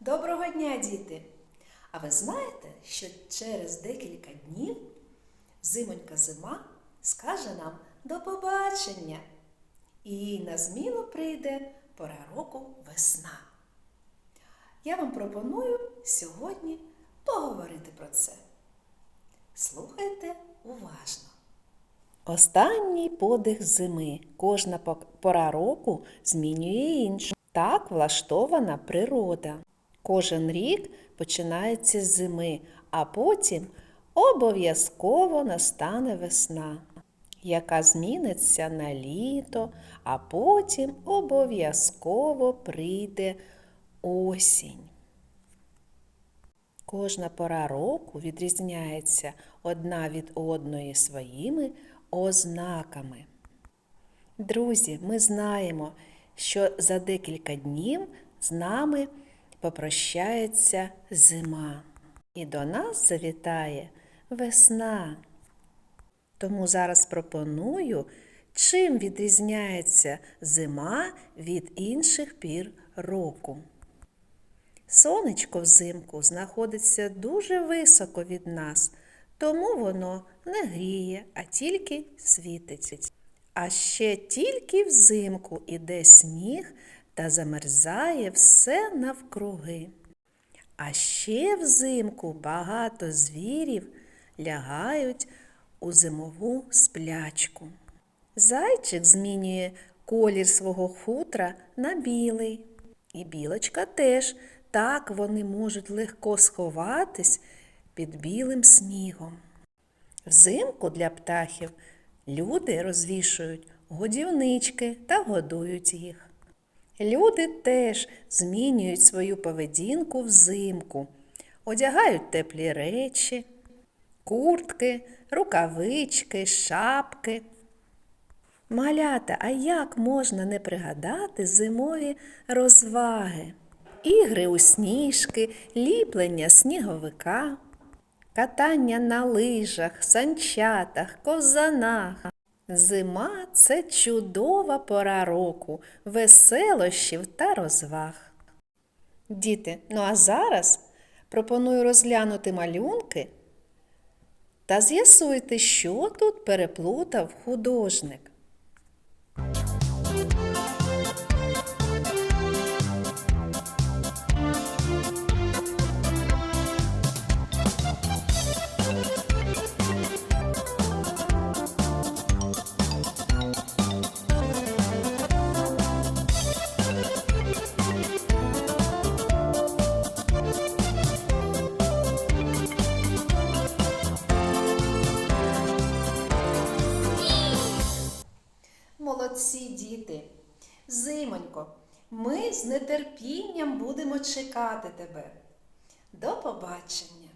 Доброго дня, діти! А ви знаєте, що через декілька днів зимонька зима скаже нам до побачення, і їй на зміну прийде пора року весна. Я вам пропоную сьогодні поговорити про це. Слухайте уважно. Останній подих зими. Кожна пора року змінює іншу. Так влаштована природа. Кожен рік починається з зими, а потім обов'язково настане весна, яка зміниться на літо, а потім обов'язково прийде осінь. Кожна пора року відрізняється одна від одної своїми ознаками. Друзі, ми знаємо, що за декілька днів з нами попрощається зима, і до нас завітає весна. Тому зараз пропоную, чим відрізняється зима від інших пір року. Сонечко взимку знаходиться дуже високо від нас, тому воно не гріє, а тільки світить. А ще тільки взимку іде сніг та замерзає все навкруги. А ще взимку багато звірів лягають у зимову сплячку. Зайчик змінює колір свого хутра на білий. І білочка теж так вони можуть легко сховатись під білим снігом. Взимку для птахів люди розвішують годівнички та годують їх. Люди теж змінюють свою поведінку взимку, одягають теплі речі, куртки, рукавички, шапки. Малята, а як можна не пригадати зимові розваги? Ігри у сніжки, ліплення сніговика, катання на лижах, санчатах, ковзанах. Зима це чудова пора року, веселощів та розваг. Діти, ну а зараз пропоную розглянути малюнки та з'ясуйте, що тут переплутав художник. Молодці діти! Зимонько, ми з нетерпінням будемо чекати тебе. До побачення!